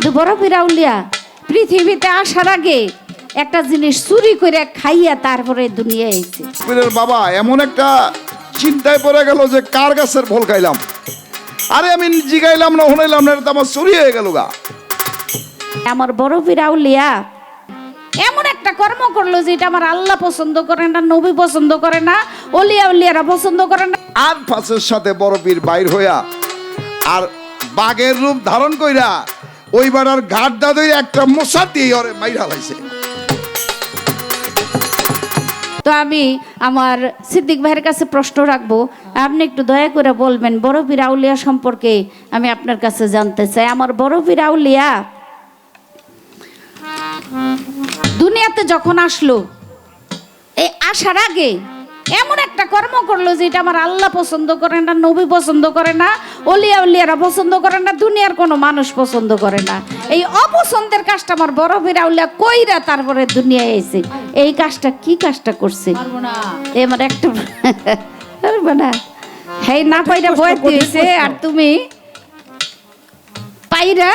বড় ফিরাউলিয়া পৃথিবীতে আসার আগে একটা জিনিস চুরি করে খাইয়া তারপরে দুনিয়া পীরের বাবা এমন একটা চিন্তায় পড়ে গেল যে কার গাছের ফল খাইলাম? আরে আমি জিগাইলাম না শুনাইলাম না এটা তো আমার চুরি হয়ে গেল গা। আমার বড় ফিরাউলিয়া এমন একটা কর্ম করল যেটা আমার আল্লাহ পছন্দ করে না নবী পছন্দ করে না অলিয়া উলিয়ারা পছন্দ করে না। আর ফাঁসের সাথে বড় পীর বাইর হইয়া আর বাঘের রূপ ধারণ কইরা ওইবার আর ঘাট দাদুই একটা মশা দিয়ে ওরে মাইরা লাইছে। তো আমি আমার সিদ্দিক ভাইয়ের কাছে প্রশ্ন রাখব, আপনি একটু দয়া করে বলবেন, বড় ফিরাউলিয়া সম্পর্কে আমি আপনার কাছে জানতে চাই। আমার বড় ফিরাউলিয়া দুনিয়াতে যখন আসলো, এই আসার আগে এমন একটা কর্ম করল যেটা আমার আল্লাহ পছন্দ করে না নবী পছন্দ করে না অলিয়া উলিয়ারা পছন্দ করে না দুনিয়ার কোনো মানুষ পছন্দ করে না। এই অপছন্দের কাজটা আমার বড় ফিরাউলিয়া কইরা তারপরে দুনিয়ায় এসে এই কাজটা কি কাজটা করছে? এবার একটা পারবে না। হ্যাঁ না পাইরা বয় দিয়েছে আর তুমি পাইরা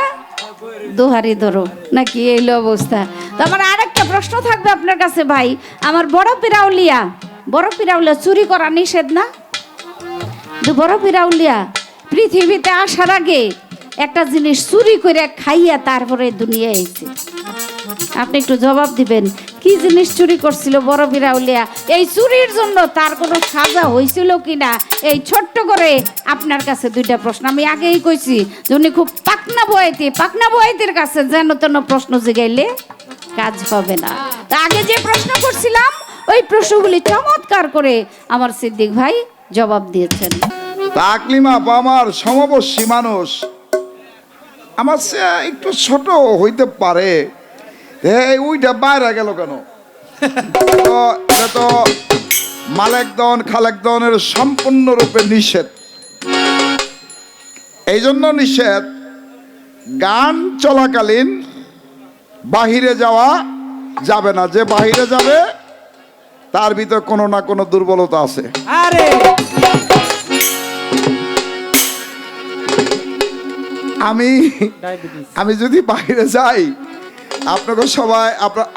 দোহারি ধরো নাকি এইলো অবস্থা? তো আমার আরেকটা প্রশ্ন থাকবে আপনার কাছে ভাই আমার বড় পিরাউলিয়া বড় পিরাউলিয়া চুরি করা নিষেধ না? বড় পিরাউলিয়া পৃথিবীতে আসার আগে একটা জিনিস চুরি করে খাইয়া তারপরে দুনিয়া এসেছে আপনি একটু জবাব দিবেন, কি জিনিস চুরি করছিল বড় বিরাউলিয়া এই চুরির জন্য তার কোনো সাজা হয়েছিল কিনা? এই ছোট্ট করে আপনার কাছে দুইটা প্রশ্ন। আমি আগেই কইছি উনি খুব পাকনা বয়াইতে পাকনা বয়াইতের কাছে যেন তেন প্রশ্ন জিগাইলে কাজ হবে না। আগে যে প্রশ্ন করছিলাম ওই প্রশ্নগুলি চমৎকার করে আমার সিদ্দিক ভাই জবাব দিয়েছেন। তাকলিমা আমার সমবর্ষী মানুষ, আমার সে একটু ছোট হইতে পারে। উইটা বাইরে গেল কেন? তো এটা তো মালেক দন সম্পূর্ণরূপে নিষেধ। এই জন্য নিষেধ, গান চলাকালীন বাহিরে যাওয়া যাবে না। যে বাহিরে যাবে তার ভিতর কোনো না কোনো দুর্বলতা আছে। আরে। আমি আমি যদি বাইরে যাই আপনাকে সবাই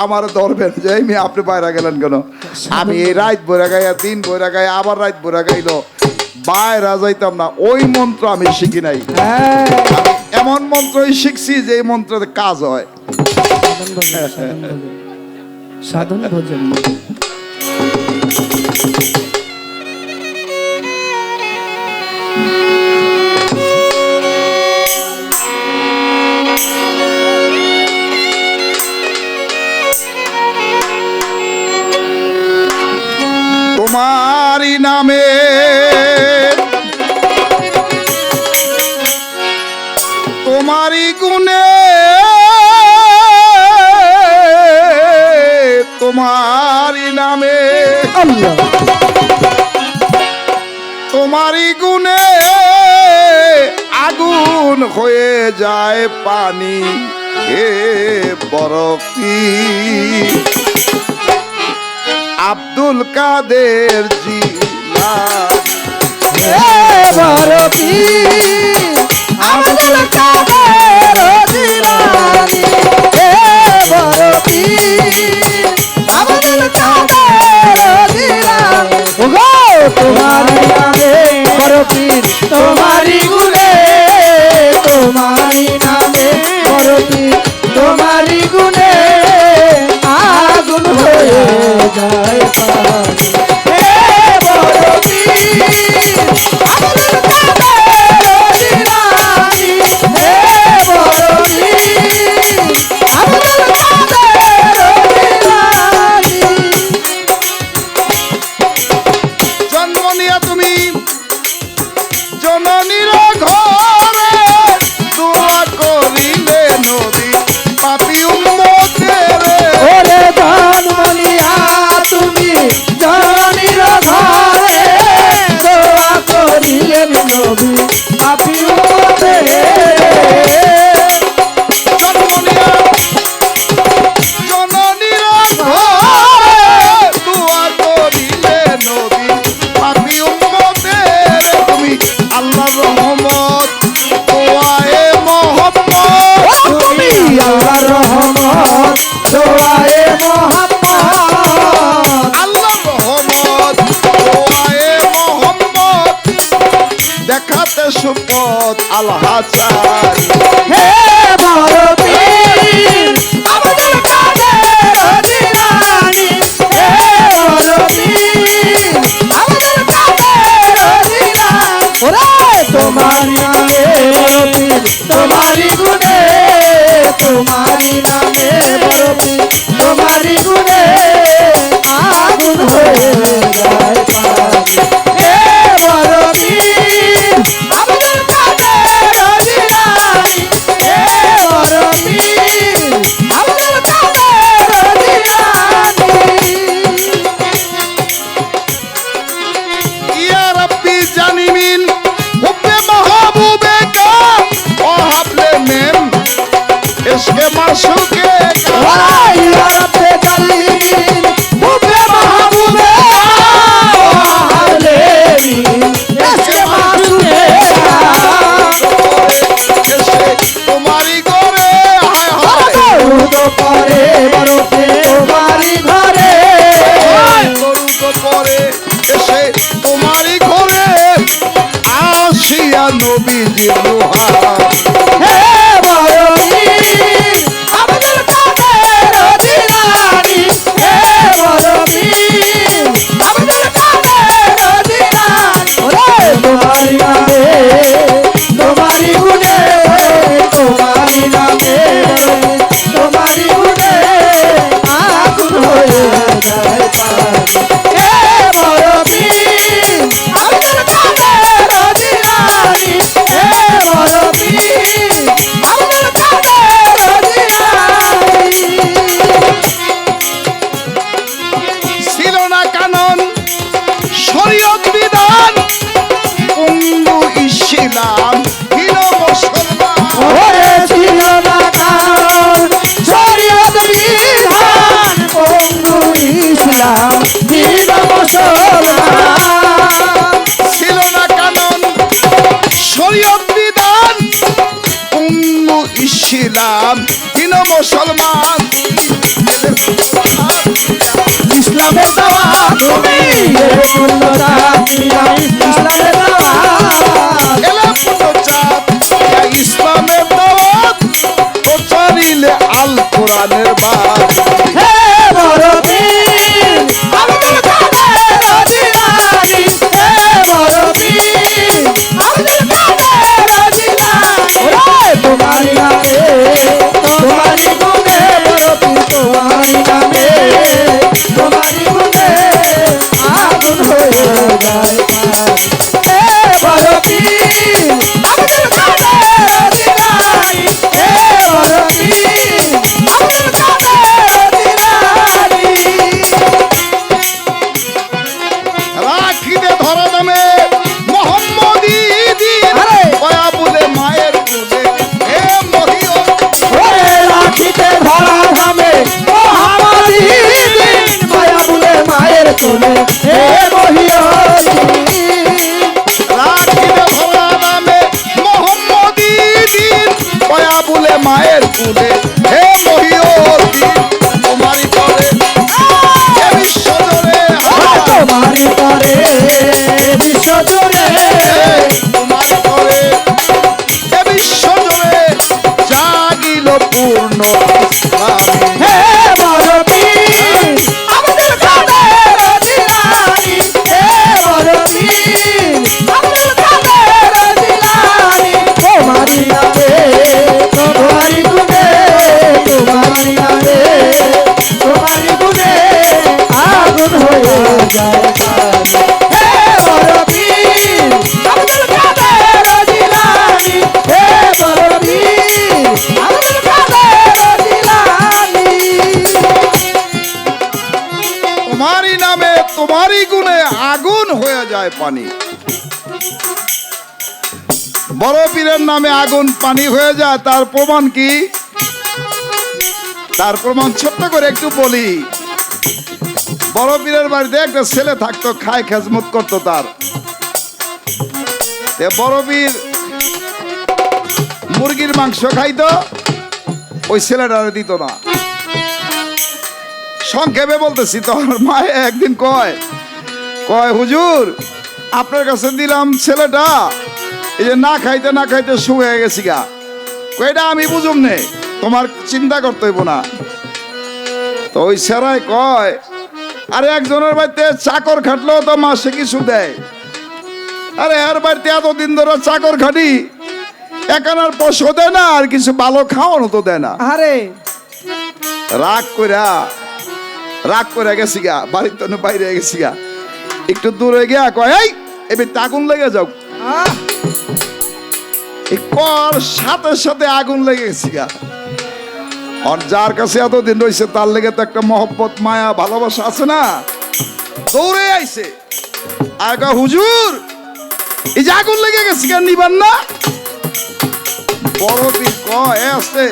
আমার ধরবেন যে মেয়ে আপনি বাইরে গেলেন কেন? আমি এই রাত বইরা গাইয়া দিন বইরা গাইয়া আবার রাত বইরা গাইলো। বাইরা যাইতাম না ওই মন্ত্র আমি শিখি নাই। হ্যাঁ। এমন মন্ত্রই শিখছি যে এই মন্ত্রে কাজ হয়। সাধন ভোজন। সাধন ভোজন আব্দুল কাদের জিলা ভারতী আব্দুল তোমারি নামে আগুন হয়ে যায়। নবীজির রুহার নামে আগুন পানি হয়ে যায়, তার প্রমাণ কি? তার প্রমাণ ছোট্ট করে একটু বলি। বড় পীরের বাড়িতে একটা ছেলে থাকতো, খায়, খেজমত করতো তার। বড় পীর মুরগির মাংস খাইতো, ওই ছেলেটা দিত না। সংক্ষেপে বলতেছি, তোমার মায়ে একদিন কয় কয়, হুজুর, আপনার কাছে দিলাম ছেলেটা। এই যে না খাইতে না খাইতে শুয়ে গেছি গা। কয়টা আমি বুঝুম নে তোমার চিন্তা করতে হইব না। তো ওই সেরাই কয় আরে একজনের বাড়িতে চাকর খাটলেও তো মাসে কিছু দেয়। আরে এর বাড়িতে এতদিন ধরে চাকর খাটি একানার পয়সা দেয় না আর কিছু ভালো খাওয়ানো তো দেয় না। আরে। রাগ কইরা রাগ করে গেছি গা বাড়ির তো বাইরে গেছি গা। একটু দূরে গিয়া কয় এই এবার আগুন লেগে যাও। কর সাথে সাথে আগুন আর যার কাছে এতদিন রয়েছে, তার লেগে তো একটা মহব্বত, মায়া, ভালোবাসা আছে না? দৌড়ে আইছে। হুজুর, এই যে আগুন লেগে গেছে কেন নিবান না? বড় পীর কয় আছে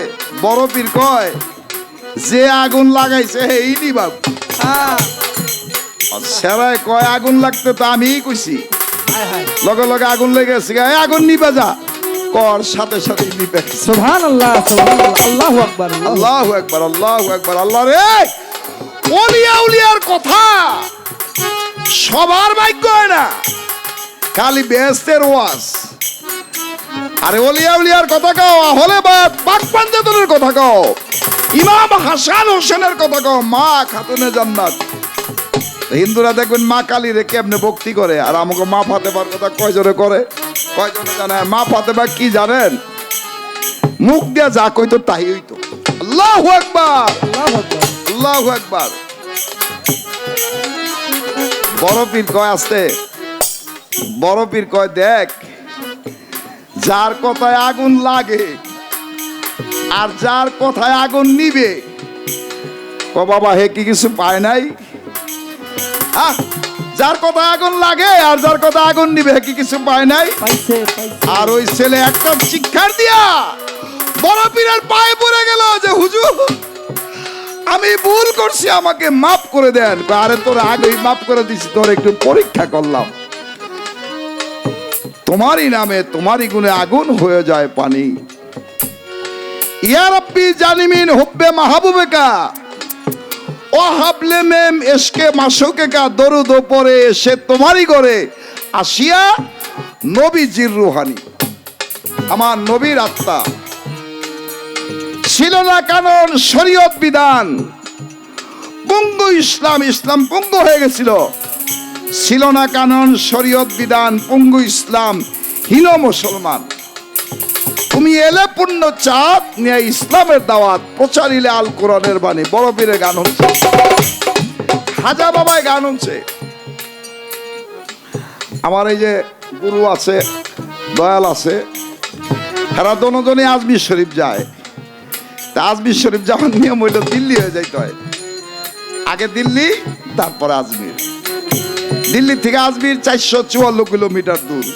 বড় পীর কয়, যে আগুন লাগাইছে এই নিবাব সেরায় কয়, আগুন লাগতে তো আমিই কইছি। লগে লগে আগুন লেগে গেছে আগুন নিবে যা। কর সাথে সাথে নিবে। সুবহানাল্লাহ সুবহানাল্লাহ। আল্লাহু আকবার আল্লাহু আল্লাহ একবার আল্লাহ একবার আল্লাহ রে! অলিয়া উলিয়ার কথা। সবার ভাগ্য হয় না। খালি বেহেস্তের ওয়াজ। আরে অলিয়া উলিয়ার কথা কও হলে বা পাক পাঞ্জাতনের কথা কও ইমাম হাসান হোসেনের কথা কও মা খাতুনে জান্নাত। হিন্দুরা দেখবেন মা কালী রে কেমনে ভক্তি করে, আর আমাকে মা ফাতেমার কথা কয় কয়জনে করে। কয় কয়জনে জানে, মা ফাতেমা কি জানেন? মুখ দিয়া যা কইতো তাই হইতো। আল্লাহু আকবার! আল্লাহু আকবার! বড় পীর কয় আসতে বড় পীর কয়, দেখ, যার কথায় আগুন লাগে, আর যার কথায় আগুন নিবে, ও বাবা, হে কি কিছু পায় নাই? যার কথায় আগুন লাগে আর যার কথা আগুন নিবে কি কিছু পায় নাই? আর ওই ছেলে একটা শিক্ষার দিয়া বড় পীরের পায়ে পড়ে গেল যে হুজুর আমি ভুল করছি আমাকে মাফ করে দেন। আরে তোর আগেই মাফ করে দিছি তোর একটু পরীক্ষা করলাম। তোমারই নামে তোমারই গুণে আগুন হয়ে যায় পানি। ইয়া রব্বি জানিমিন হুব্বে মাহবুবেকা। ও হাবলে মেম এসকে মাসকে কা দরুদ পরে সে তোমারই করে আসিয়া নবীজির রুহানি। আমার নবীর আত্মা। ছিল না কারণ শরীয়ত বিধান। পঙ্গু ইসলাম ইসলাম পঙ্গু হয়ে গেছিল। ছিল না কানন শরীয়ত বিধান, পঙ্গু ইসলাম, হীন মুসলমান। তুমি এলে পূর্ণ চাঁদ নিয়ে ইসলামের দাওয়াত প্রচারিলে আল কোরআনের বাণী। বড় পীরে গান হচ্ছে। খাজা বাবায় গান হচ্ছে। আমার এই যে গুরু আছে, দয়াল আছে, এরা দনোজনে আজমির শরীফ যায়। তা আজমির শরীফ যাওয়ার নিয়ম হইল দিল্লি হয়ে যাইতে হয়। আগে দিল্লি, তারপরে আজমির। দিল্লি থেকে আজমির চারশো চুয়ান্ন কিলোমিটার দূর।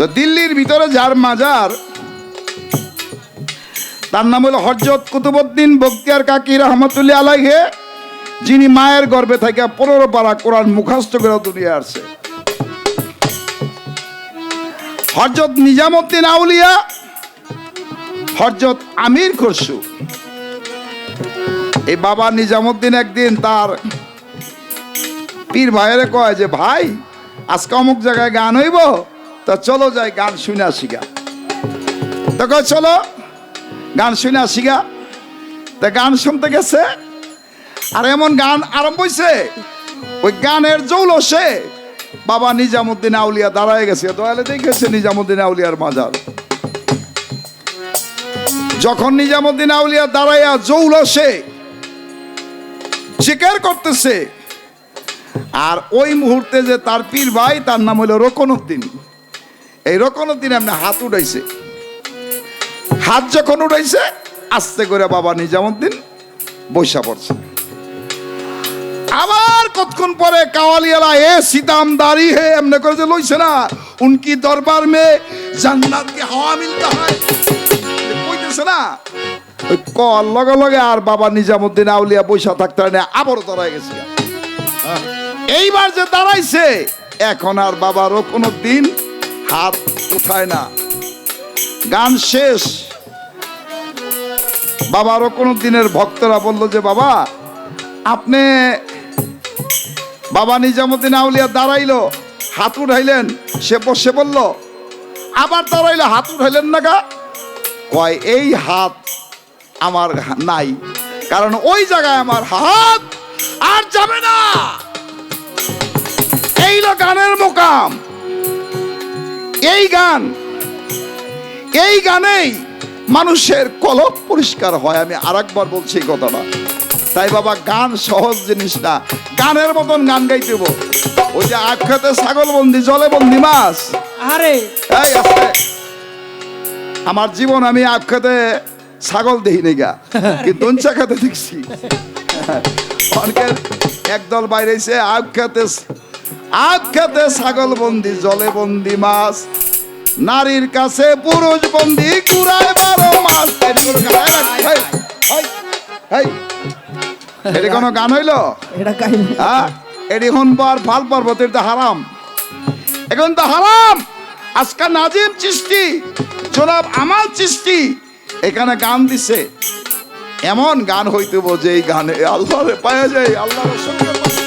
তো দিল্লির ভিতরে যার মাজার, তার নাম হলো হরজত কুতুবুদ্দিন বক্তিয়ার কাকি রহমতুল্লাহ আলাইহে, যিনি মায়ের গর্ভে থেকে পনেরো পারা কোরআন মুখাস্ত করে দুনিয়া আসছে। হরজত নিজামুদ্দিন আউলিয়া হরজত আমির খসরু। এই বাবা নিজামুদ্দিন একদিন তার পীর ভাইয়েরে কয় যে, ভাই, আজকে অমুক জায়গায় গান হইব? তা চলো যাই, গান শুনে আসি গা। তো চলো, গান শুনে আসি গা। তা গান শুনতে গেছে, আর এমন গান আরম্ভ হয়েছে ওই গানের জৌলসে বাবা নিজামুদ্দিন আউলিয়া দাঁড়ায় গেছে। দয়ালে দেখেছে নিজামুদ্দিন আউলিয়ার মাজার। যখন নিজামুদ্দিন আউলিয়া দাঁড়াইয়া জৌলসে জিকের করতেছে, আর ওই মুহূর্তে যে তার পীর ভাই, তার নাম হলো রকনউদ্দিন। এই রকনউদ্দিন এমনি হাত উঠাইছে। হাত যখন উঠাইছে, আস্তে করে বাবা নিজামুদ্দিন বৈশা পড়ছে। আবার কতক্ষণ পরে কাওয়ালিয়ালা, এ সিতাম দাড়ি হে, এমনি করে যে লইছে না। উনকি দরবার মে জান্নাত কি হাওয়া মিলতা হয়। কইতেছে না, ওই লগে লগে আর বাবা নিজামুদ্দিন আউলিয়া বৈশা থাকতে হয় না আবারও দাঁড়ায় গেছে এইবার যে দাঁড়াইছে, এখন আর বাবারও কোনো দিন হাত উঠায় না। গান শেষ। বাবারও কোনো দিনের ভক্তরা বলল যে, বাবা, আপনি বাবা নিজামুদ্দিন আউলিয়া দাঁড়াইলো, হাত উঠাইলেন। সে বসে বলল, আবার দাঁড়াইলো হাত উঠাইলেন না গা? কয়, এই হাত আমার নাই, কারণ ওই জায়গায় আমার হাত আর যাবে না। এই গানের মোকাম। এই গান এই গানেই মানুষের কলপ পরিষ্কার হয়। আমি আর একবার বলছি এই কথাটা। তাই বাবা গান সহজ জিনিস না। গানের মতন গান গাইতে হব। ওই যে আখ্যাতে ছাগল বন্দি জলে বন্দি মাছ। আরে। এই আছে আমার জীবন আমি আখ্যাতে ছাগল দেখিনি গা। কিন্তু খাতে দেখছি। অনেকের একদল বাইরেছে আখ্যাতে আখ্যাতে ছাগল বন্দি জলে বন্দি মাছ। নারীর কাছে পুরুষ বন্দি কুড়ায় বারো মাস এটি কোনো গান হইল? এটা হনবার ফাল পর্বত এটা তো হারাম। এখন তো হারাম। আজকে নাজিম চিস্তি জনাব আমার চিস্তি এখানে গান দিছে। এমন গান হইতে যে এই গানে আল্লাহ পাওয়া যায় আল্লাহ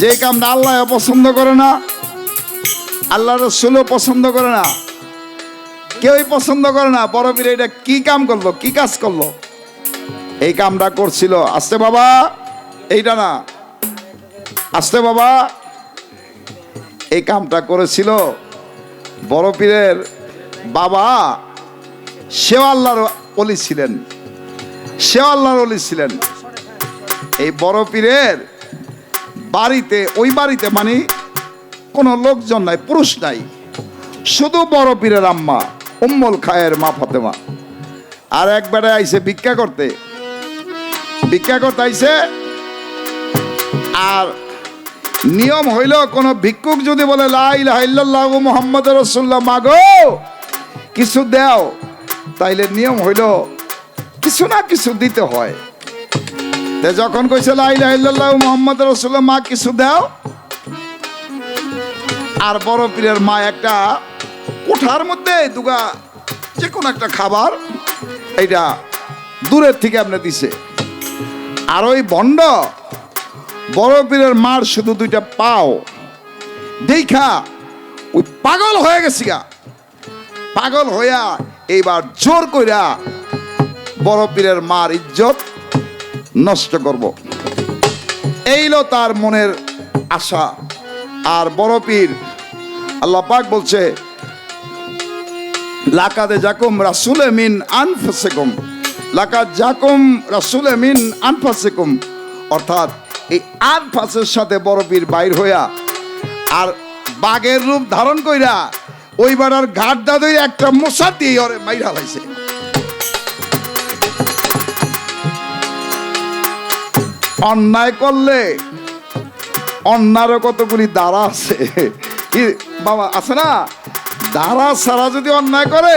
যে কামটা আল্লাহ পছন্দ করে না, আল্লাহ রসুলও পছন্দ করে না, কেউই পছন্দ করে না। বড় পীর এটা কি কাম করল, কি কাজ করল? এই কামটা করছিল, আসতে বাবা, এইটা না। আসতে বাবা, এই কামটা করেছিল বড় পীরের বাবা। সেও আল্লাহর অলি ছিলেন, সেও আল্লাহর অলি ছিলেন। এই বড় পীরের বাড়িতে, ওই বাড়িতে মানে কোনো লোকজন নাই, পুরুষ নাই। শুধু বড় পীরের আম্মা, উম্মল খায়ের মা ফাতেমা। আর এক বেড়ায় আইসে ভিক্ষা করতে। ভিক্ষা করতে আইসে আর নিয়ম হইল, কোন ভিক্ষুক যদি বলে লাইল্লাহ মোহাম্মদ রসুল্লাহ মাগো, কিছু দেও। তাইলে নিয়ম হইল, কিছু না কিছু দিতে হয়। তে যখন কইছে লাইল্লাহ মোহাম্মদ রসুল্লাহ মা কিছু দাও? আর বড় পীরের মা একটা কোঠার মধ্যে দুগা যে কোনো একটা খাবার এইটা দূরের থেকে আপনি দিছে। আর ওই বন্ড, বড় পীরের মার শুধু দুইটা পাও। দেখা ওই পাগল হয়ে গেছি গা। পাগল হইয়া এইবার জোর কইরা বড় পীরের মার ইজ্জত নষ্ট করব। এইলো তার মনের আশা। আর বড় পীর আল্লাহ পাক বলছে, লাকাদে জাকুম রাসুলে মিন আনফাসেকুম। লাকাদ জাকুম রাসুলে মিন আনফাসেকুম। অর্থাৎ এই আনফাসের সাথে বড় পীর বাইর হইয়া, আর বাঘের রূপ ধারণ কইরা ওই বাড়ার ঘাট দাদুই একটা মশা দিয়ে ওরে মাইরা লাইছে। অন্যায় করলে অন্যারও কতগুলি দ্বারা আছে? বাবা, আছে না? দ্বারা ছাড়া যদি অন্যায় করে,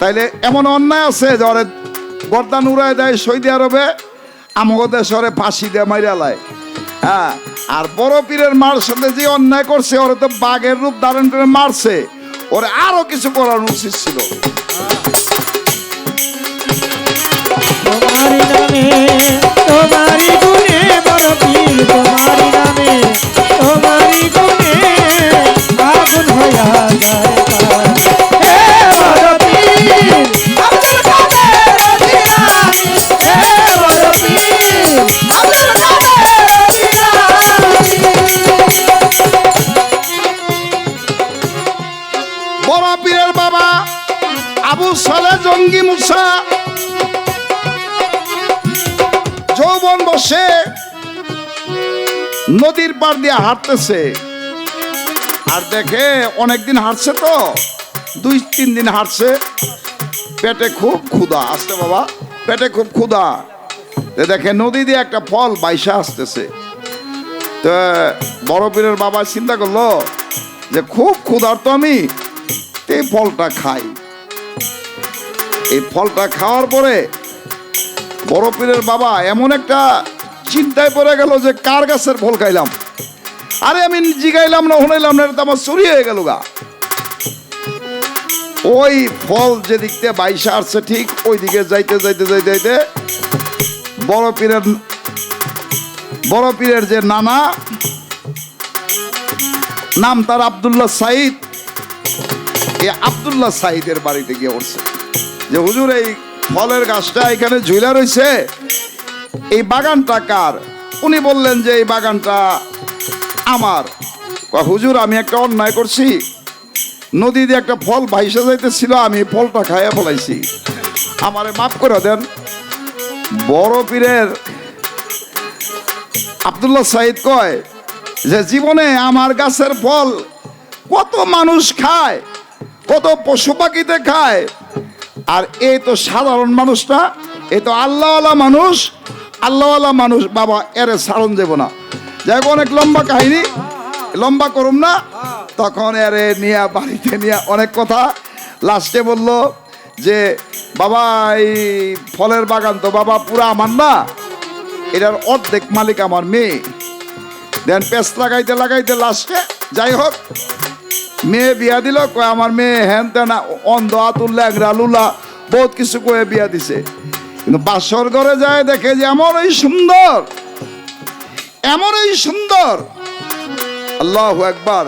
তাইলে এমন অন্যায় আছে যে ওরে গর্দান উড়াই দেয় সৌদি আরবে, আমগো দেশরে ফাঁসি দিয়ে মাইরা লায়। হ্যাঁ আর বড় পীরের মার সাথে যে অন্যায় করছে, ওরে তো বাঘের রূপ ধারণ করে মারছে। ওরে আরও কিছু করার উচিত ছিল। তোমারি হাঁটতেছে। আর দেখে অনেকদিন হাঁটছে তো, দুই তিন দিন হাঁটছে। পেটে খুব ক্ষুধা, আসছে বাবা, পেটে খুব ক্ষুধা। দেখে নদী দিয়ে একটা ফল বাইসা আসতেছে। তো বড় পীরের বাবা চিন্তা করল যে খুব ক্ষুধার্ত আমি এই ফলটা খাই। এই ফলটা খাওয়ার পরে বড় পীরের বাবা এমন একটা চিন্তায় পড়ে গেল যে কার গাছের ফল খাইলাম? আরে আমি জিগাইলাম না শুনাইলাম না তো আমার চুরি হয়ে গেল গা। ওই ফল যেদিক দিয়ে বাইশে আসছে, ঠিক ওই দিকে যাইতে যাইতে যাইতে যাইতে বড় পীরের বড় পীরের যে নানা, নাম তার আব্দুল্লাহ সাইদ। এই আব্দুল্লাহ সাইদের বাড়িতে গিয়ে উঠছে। যে হুজুর, এই ফলের গাছটা এখানে ঝুলা রইছে। এই বাগানটা কার? উনি বললেন যে এই বাগানটা আমার। হুজুর, আমি একটা অন্যায় করছি। নদী দিয়ে একটা ফল ভাইসা যাইতেছিল, আমি ফলটা খাইয়া ফলাইছি। আমারে মাফ করে দেন। বড় পীরের আব্দুল্লাহ সাইদ কয় যে, জীবনে আমার গাছের ফল কত মানুষ খায়, কত পশু পাখিতে খায়, আর এই তো সাধারণ মানুষটা এ তো আল্লাহওয়ালা মানুষ আল্লাহওয়ালা মানুষ, বাবা, এরে সারণ দেব না। যাই অনেক লম্বা কাহিনী। লম্বা করুম না। তখন এরে নিয়ে বাড়িতে নিয়ে অনেক কথা। লাস্টে বলল যে, বাবা, এই ফলের বাগান তো বাবা পুরা আমার না। এটার অর্ধেক মালিক আমার মেয়ে। দেন পেস লাগাইতে লাগাইতে লাস্টে যাই হোক, মেয়ে বিয়া দিল। কয়, আমার মেয়ে হ্যান তেন অন্ধ আতুল ল্যাংরা লুলা, বহুত কিছু কয়ে বিয়া দিছে। কিন্তু বাসর ঘরে যায় দেখে যে এমনই সুন্দর। এমনই সুন্দর। আল্লাহ একবার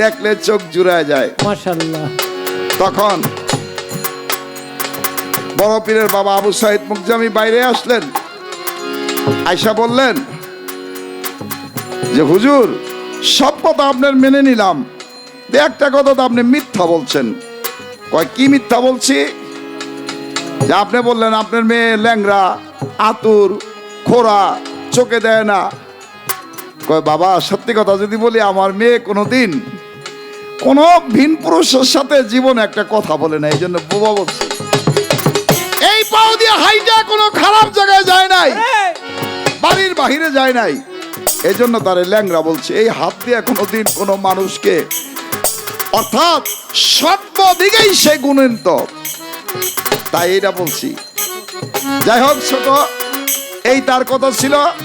দেখলে চোখ জুড়ায় যায়। মাশাল্লাহ তখন বড় পীরের বাবা আবু সাইদ মুকজামি বাইরে আসলেন। আয়সা বললেন যে হুজুর সব কথা আপনার মেনে নিলাম। একটা কথা তো আপনি মিথ্যা বলছেন। কয় কি মিথ্যা বলছি? যে আপনি বললেন আপনার মেয়ে ল্যাংরা আতুর খোরা চোখে দেয় না। কয়, বাবা, সত্যি কথা যদি বলি, আমার মেয়ে কোনো দিন কোনো ভিন পুরুষের সাথে জীবনে একটা কথা বলে না, এই জন্য বোবা বলছে। এই পাও দিয়ে হাইটা কোনো খারাপ জায়গায় যায় নাই, বাড়ির বাহিরে যায় নাই। এই জন্য তারে ল্যাংরা বলছে, এই হাত দিয়ে কোনো দিন কোনো মানুষকে অর্থাৎ সর্বদিকেই সে গুণেন্ত তাই এটা বলছি। যাই হোক, ছোট, এই তার কথা ছিল।